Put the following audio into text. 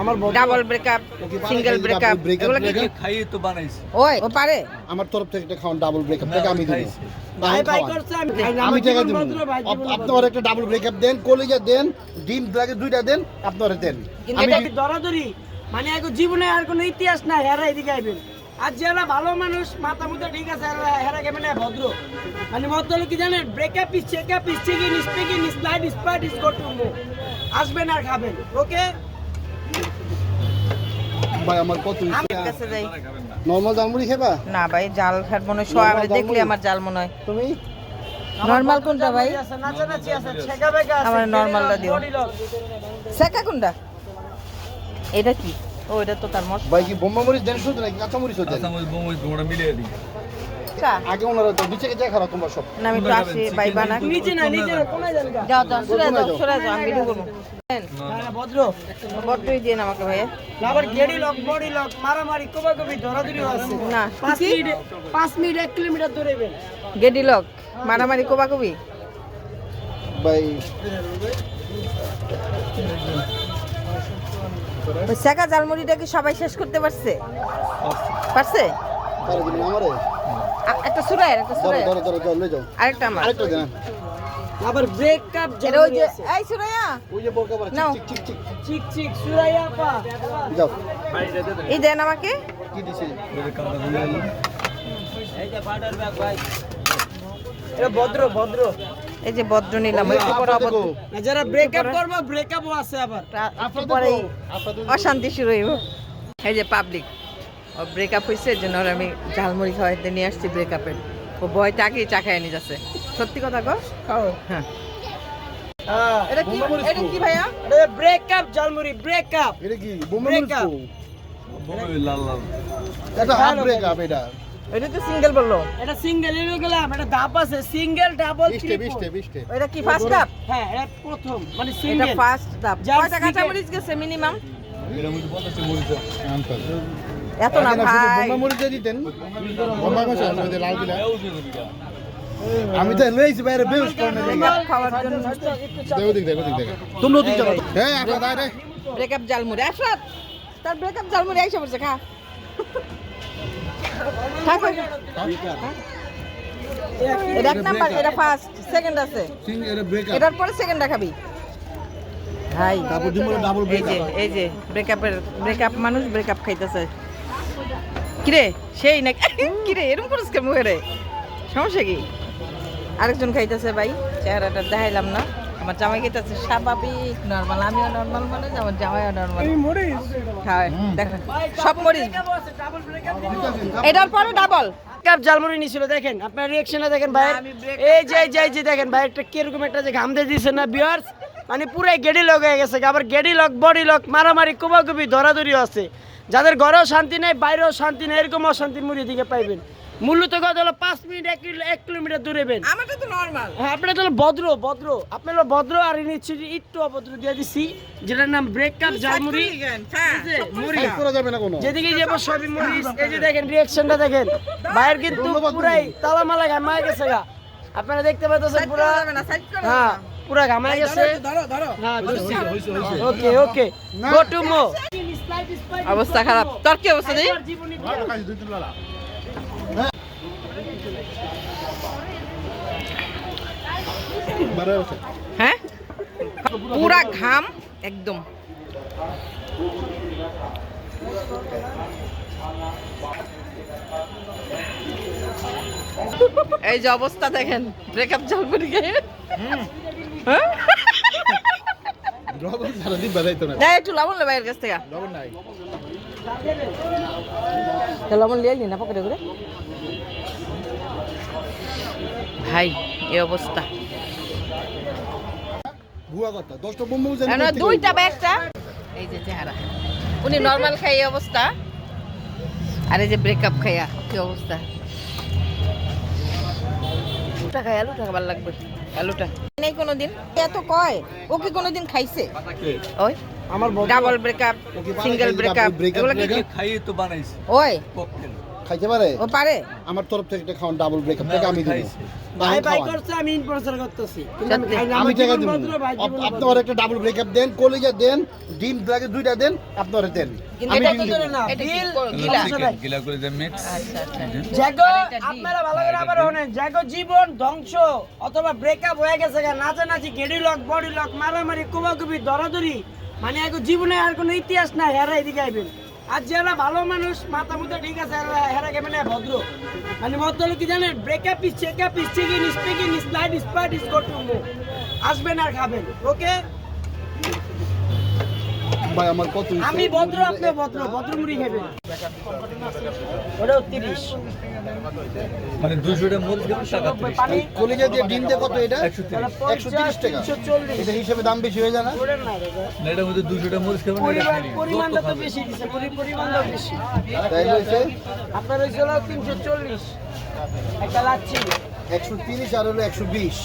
আমার double breakup single breakup double breakup, এগুলো কি breakup? খাইয়ে তো বানাইছি। ওই ও পারে। আমার তরফ থেকে একটা খাওয়ান ডাবল ব্রেকআপ টাকা আমি দেবো। টাকা দেবো। একটা ডাবল ব্রেকআপ দেন কলেজে দেন ডিম লাগে দুইটা দেন আপনারা দেন। কিন্তু আমি এটা কি দরাদরি? মানে এক জীবনে আর কোনো ইতিহাস না হেরা এদিকে আইবেন। আর যারা ভালো মানুষ মাথা মুথা ঠিক আছে হেরা হেরা কেমন ভদ্র। মানে মত হলো কি জানেন? Breakup is checkup is checking is packing is light is part is go to মো আসবেন আর খাবেন ওকে ভাই আমার কত আমার কাছে যাই। নর্মাল জালমুড়ি খেবা? না ভাই জাল খাট মনে হয় সোয়া দেখলে আমার জাল মনে হয়। তুমি? নরমাল কোনটা ভাই? আমার নরমালটা দিও। সেকা কোনটা? এটা কি? ও এটা তো তার মশলা ভাই কি বোম্বা মরিচ দেন শুধু নাকি কাঁচা মরিচ দেন? কাঁচামরিচ বোমরিচ তোমরা মিলিয়ে দিই। চা আগে ওনারা তো নিচে যা খারাপ তোমার সব না আমি তো আসি ভাই বানা নিচে না নিচে না কোনায় যান যাও যাও সরে যাও সরে যাও আমি ভিডিও হ্যাঁ, ভদ্র বড্ডই দিয়ে আমাকে ভাইয়া আবার গেডি লক বডি লক মারামারি কোবাকবি ধরাধরি আছে না পাঁচ মিনিট পাঁচ মিনিট এক কিলোমিটার দৌড়াবেন গেডি লক মারামারি কোবা কবি ভাই সেকা জালমুড়িটা কি সবাই শেষ করতে পারছে পারছে আমারে একটা সুরায় একটা ধরো ধরো ধরো ধরো লয়ে যাও। আরেকটা আমার। আরেকটা দেন। আবার ব্রেকআপ এটা ওই যে এই সুরাইয়া। ওই যে বোরকা পরা চিক চিক চিক চিক। চিক সুরাইয়া পা। যাও। এই দেন আমাকে। কি দিছে? এটা ভদ্র ভদ্র। এই যে বদ্র নিলাম একটু পরে অভদ্র। যারা ব্রেকআপ করবে ব্রেকআপও আছে আবার। অশান্তি শুরু হইব। এই যে পাবলিক ব্রেকআপ হয়েছে এর জন্য আমি ঝালমুড়ি খাওয়াইতে নিয়ে আসছি ব্রেকআপের ও ভয়টা আগেই চা খাইয়ে নিয়ে যাচ্ছে। সত্যি কথা গো হ্যাঁ। হ্যাঁ এটা কি এটা কি ভাইয়া? এটা ব্রেকআপ জালমুড়ি ব্রেকআপ এটা কি. তো? লাল লাল। এটা হাফ ব্রেকআপ এটা। এটা তো সিঙ্গেল বলল। এটা সিঙ্গেল এর গেলাম। এটা ধাপ আছে। সিঙ্গেল ডাবল এটা কি ফার্স্ট কাপ হ্যাঁ এটা প্রথম। মানে এটা ফার্স্ট কাপ যার কয়টা কাঁচা মরিচ গেছে মিনিমাম এর মধ্যে পঞ্চাশটা মরিচ আছে। এত না ভাই। বোম্বা মরিচ দিতেন। বোম্বা মরিচ আছে ওই লাল। আমি তো লইছি বাইরে বেউস করে না খাওয়ার জন্য। দেখো দেখ দেখো দেখ। তোমরা দিক যাও। হ্যাঁ আপা দাই রে। ব্রেকআপ জালমুড়ি তার ব্রেকআপ জালমুড়ি আইসা পড়ছে খা। এটা এক নাম্বার এটা ফার্স্ট সেকেন্ড আছে। এটার পরে সেকেন্ডটা খাবি। ভাই যে এই যে ব্রেকআপের ব্রেকআপ মানুষ ব্রেকআপ খাইতেছে। কিরে? সেই না কিরে এরকম করিস কে মুখে রে সমস্যা কি? আরেকজন খাইতেছে ভাই চেহারাটা দেখাইলাম না। আমার জামাই খাইতেছে স্বাভাবিক নর্মাল আমিও নর্মাল মানে আমার জামাইও নর্মাল দেখেন সব মরিচ। এটার পরে ডাবল কাপ জালমুড়ি নিছিল দেখেন আপনার রিঅ্যাকশনটা দেখেন ভাই। এই যে এই যে দেখেন ভাই একটা কীরকম একটা যে ঘাম দিয়ে দিছে না বিয়ার্স মানে পুরাই গেডি লক হয়ে গেছে আবার গেডি লক বডি লক মারামারি কুবাকুবি ধরাধরিও আছে। যাদের ঘরেও শান্তি নেই বাইরেও শান্তি নেই এরকম অশান্তির মুড়ি দিকে পাইবেন। মূল্য তো কথা হলো পাঁচ মিনিট এক কিলো এক কিলোমিটার দূরেবেন আমারটা তো নর্মাল হ্যাঁ আপনার তো হলো ভদ্র ভদ্র। আপনার হলো ভদ্র আর যে একটু অভদ্র দিয়ে দিছি যেটার নাম ব্রেকআপ জালমুড়ি বুঝছে? মুড়ি। করা যাবে না কোনো। যেদিকে যাব সবই মরিচ এই যে দেখেন রিয়াকশনটা দেখেন। ভাইয়ের কিন্তু পুরাই তালামালা ঘামায় গেছে গা। আপনারা দেখতে পাচ্ছেন পুরা হ্যাঁ। পুরা ঘামায় গেছে হ্যাঁ ওকে ওকে। গো টু মো অবস্থা খারাপ। তোর কি অবস্থা নেই হ্যাঁ? পুরা ঘাম একদম। এই যে অবস্থা দেখেন। ব্রেকআপ জলপুরি খেয়ে। হ্যাঁ? একটু লবণ লে ভাইয়ের কাছ থেকে। লবণ লিয়ে নি না পকেটে করে? ভাই এই অবস্থা। ভুয়া কথা দশটা বোম্বা মরিচ এখন দুইটা এই যে চেহারা। উনি নর্মাল খাই এই অবস্থা। আর এই যে ব্রেকআপ খাইয়া কি অবস্থা? আলুটা খাই আলুটা খাবার লাগবে। আলুটা। নেই কোনোদিন। এত কয় ও কি কোনোদিন খাইছে? ওই আমার ডাবল ব্রেকআপ সিঙ্গেল ব্রেকআপ এগুলো কি? খাইয়ে তো বানাইছে। ওই। খাইতে পারে? ও পারে। আমার তরফ থেকে একটা খাওয়ান ডাবল ব্রেকআপ টাকা আমি দিব। ভাই ভাই করছে আমি ইনপ্রচার করতেছি। আমি না, টাকা দিব? ভদ্র, ভাই জীবন আপনি ভদ্র। একটা ডাবল ব্রেকআপ দেন কলিজা দেন ডিম লাগে দুইটা দেন আপনি ওরে দেন আমি ডিম কি দিব। করে না, বিল, কো- গিলা। করে যে মিক্স আচ্ছা আচ্ছা। জাগো এটা ডিম। আপনারা ভালো করে আবার ডিম। জাগো জীবন ধ্বংস অথবা ব্রেকআপ হয়ে গেছে নাচানাচি গেডি লক বডি লক মারামারি কুবাকুবি দরাদরি। মানে এখন জীবনে আর কোনো ইতিহাস নাই। হেরা এদিকে আইবেন। আর যারা ভালো মানুষ, মাথা মুথা ঠিক আছে হেরা- গেমে নেয় মানে ভদ্র? মানে হলো কি জানেন? Breakup is checkup is checking is packing is light is part is go to মো আসবেন আর খাবেন ওকে ভাই আমার কত আমি ভদ্র আপনি ভদ্র ভদ্র মুড়ি খাবেন ওটাও তিরিশ। মানে দুশোটা মরিচ কেমন টাকা তিরিশ পানি কলিজা দিয়ে ডিম দিয়ে কত এটা? একশো তিরিশ। একশো তিরিশ টাকা। তিনশো চল্লিশ। এটা হিসেবে দাম বেশি হয়ে যায় না? ওটার না দাদা না এটার মধ্যে দুশোটা মরিচ কেমন পরিমাণ পরিমাণটা তো বেশি দিছে পরিমাণটা বেশি। তাই হয়েছে? আপনার হয়েছিল তিনশো চল্লিশ। একটা লাচ্ছি। একশো তিরিশ আর হলো একশো বিশ।